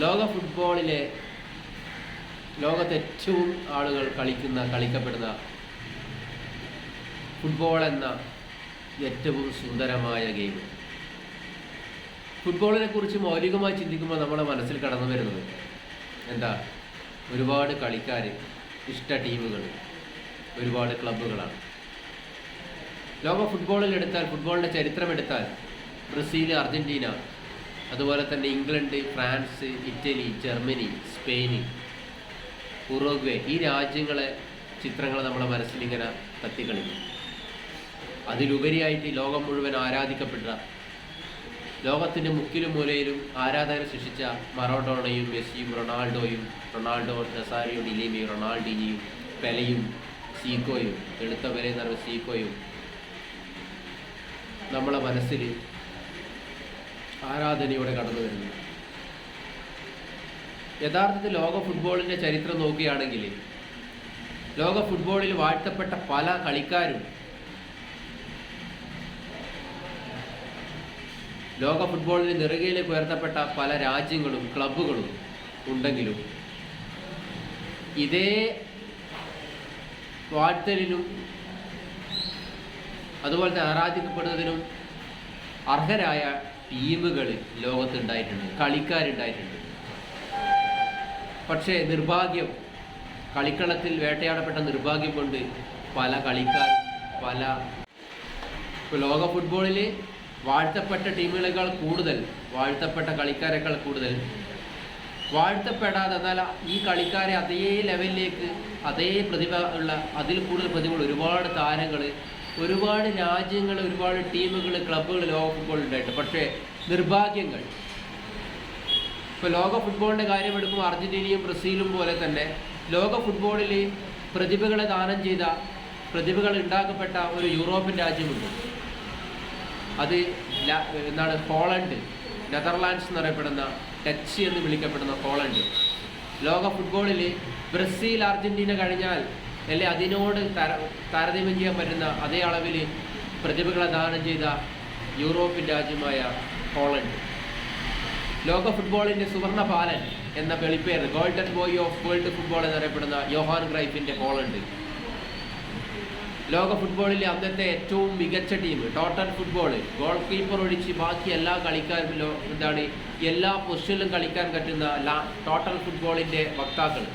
ലോക ഫുട്ബോളിലെ ലോകത്തെ ഏറ്റവും ആളുകൾ കളിക്കുന്ന കളിക്കപ്പെടുന്ന ഫുട്ബോൾ എന്ന ഏറ്റവും സുന്ദരമായ ഗെയിം. ഫുട്ബോളിനെ കുറിച്ച് മൗലികമായി ചിന്തിക്കുമ്പോൾ നമ്മുടെ മനസ്സിൽ കടന്നു വരുന്നത് എന്താ? ഒരുപാട് കളിക്കാർ ഇഷ്ട ടീമുകൾ ഒരുപാട് ക്ലബ്ബുകളാണ്. ലോക ഫുട്ബോളിൽ എടുത്താൽ ഫുട്ബോളിന്റെ ചരിത്രം എടുത്താൽ ബ്രസീൽ അർജന്റീന അതുപോലെ തന്നെ England France Italy Germany Spain Uruguay ഈ രാജ്യങ്ങളെ ചിത്രങ്ങൾ നമ്മളെ മനസ്സിലിങ്ങനെ തത്തിക്കളിക്കും അതിലുപരിയായിട്ട് ലോകം മുഴുവൻ ആരാധിക്കപ്പെട്ട ലോകത്തിന്റെ മുക്കിലും മൂലയിലും ആരാധകരെ സൃഷ്ടിച്ച മറോഡോണയും മെസ്സിയും റൊണാൾഡോയും റൊണാൾഡോ നസാരിയോ ഡിലീമിയും റൊണാൾഡിനിയും പെലയും സീക്കോയും എടുത്ത പെലെ എന്ന് പറയുന്ന സീക്കോയും നമ്മളെ മനസ്സിൽ ആരാധനയോടെ കടന്നു വരുന്നു. യഥാർത്ഥത്തിൽ ലോക ഫുട്ബോളിന്റെ ചരിത്രം നോക്കുകയാണെങ്കിൽ ലോക ഫുട്ബോളിൽ വാഴ്ത്തപ്പെട്ട പല കളിക്കാരും ലോക ഫുട്ബോളിന് നെറുകയിലേക്ക് ഉയർത്തപ്പെട്ട പല രാജ്യങ്ങളും ക്ലബുകളും ഉണ്ടെങ്കിലും ഇതേ വാഴ്ത്തലിനും അതുപോലെ തന്നെ ആരാധിക്കപ്പെടുന്നതിനും അർഹരായ ടീമുകൾ ലോകത്ത് ഉണ്ടായിട്ടുണ്ട് കളിക്കാരുണ്ടായിട്ടുണ്ട്. പക്ഷേ നിർഭാഗ്യം കളിക്കളത്തിൽ വേട്ടയാടപ്പെട്ട നിർഭാഗ്യം കൊണ്ട് പല കളിക്കാർ പല ലോക ഫുട്ബോളിൽ വാഴ്ത്തപ്പെട്ട ടീമുകളേക്കാൾ കൂടുതൽ വാഴ്ത്തപ്പെട്ട കളിക്കാരെക്കാൾ കൂടുതൽ വാഴ്ത്തപ്പെടാതെ എന്നാൽ ഈ കളിക്കാരെ അതേ ലെവലിലേക്ക് അതേ പ്രതിഭ ഉള്ള അതിൽ കൂടുതൽ പ്രതിഭകൾ ഒരുപാട് താരങ്ങൾ ഒരുപാട് രാജ്യങ്ങൾ ഒരുപാട് ടീമുകൾ ക്ലബ്ബുകൾ ലോക ഫുട്ബോളിൽ ഉണ്ടായിട്ട് പക്ഷേ നിർഭാഗ്യങ്ങൾ. ഇപ്പോൾ ലോക ഫുട്ബോളിന്റെ കാര്യം എടുക്കുമ്പോൾ അർജന്റീനയും ബ്രസീലും പോലെ തന്നെ ലോക ഫുട്ബോളിൽ പ്രതിഭകളെ ദാനം ചെയ്ത പ്രതിഭകൾ ഉണ്ടാക്കപ്പെട്ട ഒരു യൂറോപ്യൻ രാജ്യമുണ്ട്. അത് എന്താണ് ഹോളണ്ട് നെതർലാൻഡ്സ് എന്നറിയപ്പെടുന്ന ടച്ച് എന്ന് വിളിക്കപ്പെടുന്ന ഹോളണ്ട് ലോക ഫുട്ബോളിൽ ബ്രസീൽ അർജന്റീന കഴിഞ്ഞാൽ അല്ലെ അതിനോട് തര താരതമ്യം ചെയ്യാൻ പറ്റുന്ന അതേ അളവിൽ പ്രതിഭകളെ ദാനം ചെയ്ത യൂറോപ്യൻ രാജ്യമായ ഹോളണ്ട്. ലോക ഫുട്ബോളിന്റെ സുവർണ പാലൻ എന്ന വെളിപ്പേര് golden boy of world football എന്നറിയപ്പെടുന്ന യോഹാൻ ക്രൈഫിന്റെ ഹോളണ്ട്. ലോക ഫുട്ബോളിലെ അന്നത്തെ ഏറ്റവും മികച്ച team total football. Goalkeeper ഒഴിച്ച് ബാക്കി എല്ലാ കളിക്കാരും എന്താണ് എല്ലാ പൊസിഷനിലും കളിക്കാൻ പറ്റുന്ന ടോട്ടൽ ഫുട്ബോളിന്റെ വക്താക്കൾ.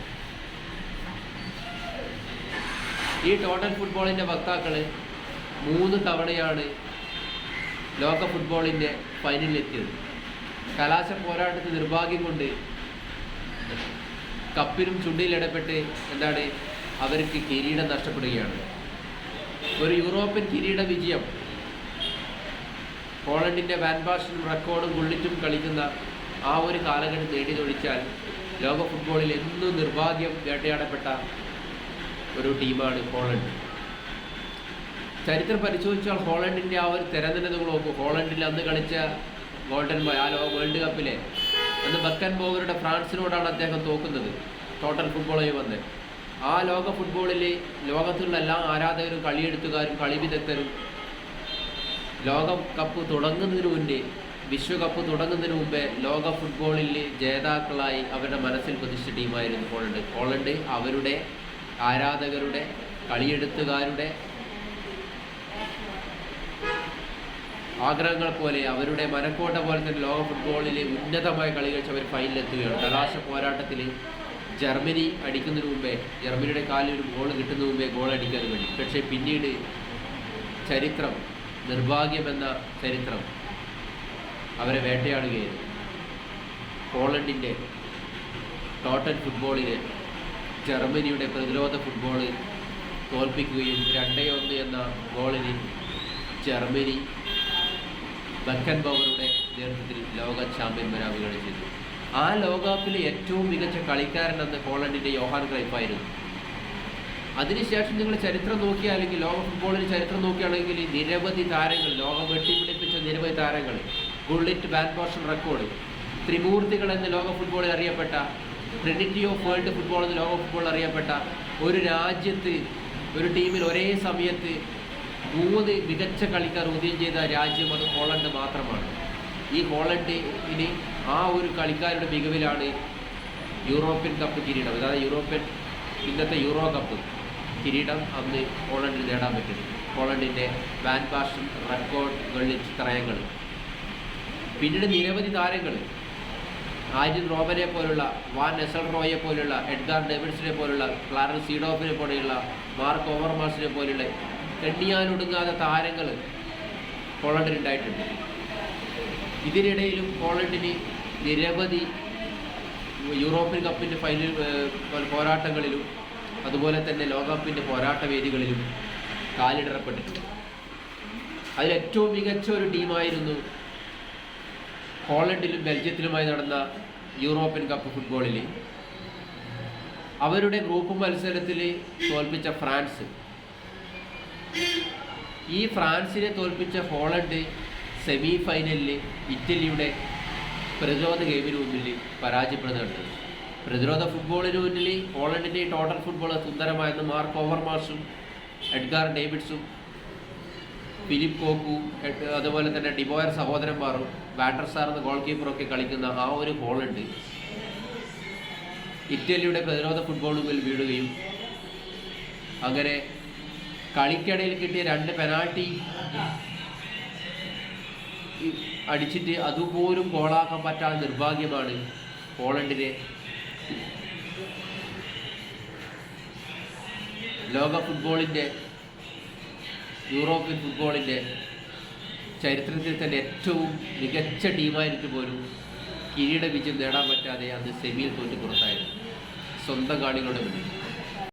ഈ ടോട്ടൽ ഫുട്ബോളിന്റെ വക്താക്കൾ മൂന്ന് തവണയാണ് ലോക ഫുട്ബോളിന്റെ ഫൈനലിലെത്തിയത് കലാശ പോരാട്ടത്തിൽ നിർഭാഗ്യം കൊണ്ട് കപ്പിനും ചുണ്ടിയിലിടപെട്ട് എന്താണ് അവർക്ക് കിരീടം നഷ്ടപ്പെടുകയാണ്. ഒരു യൂറോപ്യൻ കിരീട വിജയം. പോളണ്ടിന്റെ വാൻബാഷനും റെക്കോർഡും ഗുള്ളിറ്റും കളിക്കുന്ന ആ ഒരു കാലഘട്ടം നേടിതൊഴിച്ചാൽ ലോക ഫുട്ബോളിൽ എന്നും നിർഭാഗ്യം വേട്ടയാടപ്പെട്ട ഒരു ടീമാണ് ഹോളണ്ട്. ചരിത്രം പരിശോധിച്ചാൽ ഹോളണ്ടിന്റെ ആ ഒരു തിരഞ്ഞെടുപ്പ് നോക്കൂ. ഹോളണ്ടിൽ അന്ന് കളിച്ച ഗോൾഡൻ ബോയ് ആ ലോക വേൾഡ് കപ്പിലെ അന്ന് ബക്കൻ ബോവറുടെ ഫ്രാൻസിനോടാണ് അദ്ദേഹം തോക്കുന്നത്. ടോട്ടൽ ഫുട്ബോളായി വന്ന്. ആ ലോക ഫുട്ബോളിൽ ലോകത്തുള്ള എല്ലാ ആരാധകരും കളിയെടുത്തുകാരും കളി വിദഗ്ധരും ലോക കപ്പ് തുടങ്ങുന്നതിന് മുന്നേ വിശ്വകപ്പ് തുടങ്ങുന്നതിന് മുമ്പേ ലോക ഫുട്ബോളിൽ ജേതാക്കളായി അവരുടെ മനസ്സിൽ പ്രതിഷ്ഠ ടീമായിരുന്നു ഹോളണ്ട്. ഹോളണ്ട് അവരുടെ ആരാധകരുടെ കളിയെടുത്തുകാരുടെ ആഗ്രഹങ്ങൾ പോലെ അവരുടെ മനക്കോട്ട പോലെ തന്നെ ലോക ഫുട്ബോളിലെ ഉന്നതമായ കളി കളിച്ച് അവർ ഫൈനലെത്തുകയാണ് കലാശ പോരാട്ടത്തിൽ ജർമ്മനി അടിക്കുന്നതിന് മുമ്പേ ജർമ്മനിയുടെ കാലിൽ ഒരു ഗോൾ കിട്ടുന്നതിന് മുമ്പേ ഗോൾ അടിക്കാൻ വേണ്ടി. പക്ഷേ പിന്നീട് ചരിത്രം നിർഭാഗ്യമെന്ന ചരിത്രം അവരെ വേട്ടയാടുകയായിരുന്നു. പോളണ്ടിന്റെ ടോട്ടൽ ഫുട്ബോളിന് ജർമ്മനിയുടെ പ്രതിരോധ ഫുട്ബോൾ തോൽപ്പിക്കുകയും രണ്ടേ ഒന്ന് എന്ന ഗോളിന് ജർമ്മനി ബക്കൻ ബൗറുടെ നേതൃത്വത്തിൽ ലോക ചാമ്പ്യന്മാരാവ് ചെയ്തു. ആ ലോകകപ്പിലെ ഏറ്റവും മികച്ച കളിക്കാരൻ എന്ന പോളണ്ടിന്റെ യോഹാൻ ക്രൈപ്പായിരുന്നു അതിനുശേഷം നിങ്ങൾ ചരിത്രം നോക്കിയാലെങ്കിൽ ലോക ഫുട്ബോളിന് ചരിത്രം നോക്കുകയാണെങ്കിൽ നിരവധി താരങ്ങൾ ലോകം വെട്ടിപ്പിടിപ്പിച്ച നിരവധി താരങ്ങൾ ബുള്ളറ്റ് ബാൻ പോർഷൻ റെക്കോർഡ് ത്രിമൂർത്തികൾ എന്ന് ലോക ഫുട്ബോളിൽ അറിയപ്പെട്ട ട്രിനിറ്റി ഓഫ് വേൾഡ് ഫുട്ബോൾ എന്ന് ലോക ഫുട്ബോൾ അറിയപ്പെട്ട ഒരു രാജ്യത്ത് ഒരു ടീമിൽ ഒരേ സമയത്ത് മൂന്ന് മികച്ച കളിക്കാർ ഉദയം ചെയ്ത രാജ്യം അത് ഹോളണ്ട് മാത്രമാണ്. ഈ ഹോളണ്ട് ഇനി ആ ഒരു കളിക്കാരുടെ മികവിലാണ് യൂറോപ്യൻ കപ്പ് കിരീടം. അതായത് യൂറോപ്യൻ ഇന്നത്തെ യൂറോ കപ്പ് കിരീടം അന്ന് ഹോളണ്ടിൽ നേടാൻ പറ്റും. ഹോളണ്ടിന്റെ വാൻ ബാഷൻ റെക്കോർഡ് ഗളിച്ച് ത്രയങ്ങൾ പിന്നീട് നിരവധി താരങ്ങൾ. ആര്യൻ റോബനെ പോലുള്ള വാൻ എസൽ റോയെ പോലുള്ള എഡ്ഗാർ ഡേവിഡ്സിനെ പോലുള്ള ക്ലാരൻ സീഡോഫിനെ പോലെയുള്ള മാർക്ക് ഓവർമാർസിനെ പോലുള്ള എണ്ണിയാനൊടുങ്ങാത്ത താരങ്ങൾ പോളണ്ടിനുണ്ടായിട്ടുണ്ട് ഇതിനിടയിലും പോളണ്ടിന് നിരവധി യൂറോപ്യൻ കപ്പിന്റെ ഫൈനൽ പോരാട്ടങ്ങളിലും അതുപോലെ തന്നെ ലോകകപ്പിന്റെ പോരാട്ട വേദികളിലും കാലിടറപ്പെട്ടിട്ടുണ്ട്. അതിലേറ്റവും മികച്ച ഒരു ടീമായിരുന്നു ഹോളണ്ടിലും ബെൽജിയത്തിലുമായി നടന്ന യൂറോപ്യൻ കപ്പ് ഫുട്ബോളിൽ അവരുടെ ഗ്രൂപ്പ് മത്സരത്തിൽ തോൽപ്പിച്ച ഫ്രാൻസ്. ഈ ഫ്രാൻസിനെ തോൽപ്പിച്ച ഹോളണ്ട് സെമി ഫൈനലിൽ ഇറ്റലിയുടെ പ്രതിരോധ ഗെയിമിന് മുന്നിൽ പരാജയപ്പെടുന്നുണ്ട്. പ്രതിരോധ ഫുട്ബോളിന് മുന്നിൽ ഹോളണ്ടിന്റെ ടോട്ടൽ ഫുട്ബോൾ സുന്ദരമായിരുന്നു മാർക്ക് ഓവർമാർസും എഡ്ഗാർ ഡേവിഡ്സും ഫിലിപ്പ് കോക്കു അതുപോലെ തന്നെ ഡിബോയർ സഹോദരന്മാറും ബാറ്റർ സാർ എന്ന ഗോൾ കീപ്പറൊക്കെ കളിക്കുന്ന ആ ഒരു ഹോളുണ്ട് ഇറ്റലിയുടെ പ്രതിരോധ ഫുട്ബോളുമിൽ വീഴുകയും അങ്ങനെ കളിക്കിടയിൽ കിട്ടിയ രണ്ട് പെനാൾട്ടി അടിച്ചിട്ട് അതുപോലും ഗോളാക്കാൻ പറ്റാത്ത നിർഭാഗ്യമാണ് പോളണ്ടിനെ. ലോക ഫുട്ബോളിന്റെ യൂറോപ്യൻ ഫുട്ബോളിന്റെ ചരിത്രത്തിൽ തന്നെ ഏറ്റവും മികച്ച ടീമായിട്ട് പോലും കിരീട വിജയം നേടാൻ പറ്റാതെ അത് സെമിയിൽ തോറ്റ് പുറത്തായത്. സ്വന്തം കാണികളുടെ മുന്നിൽ.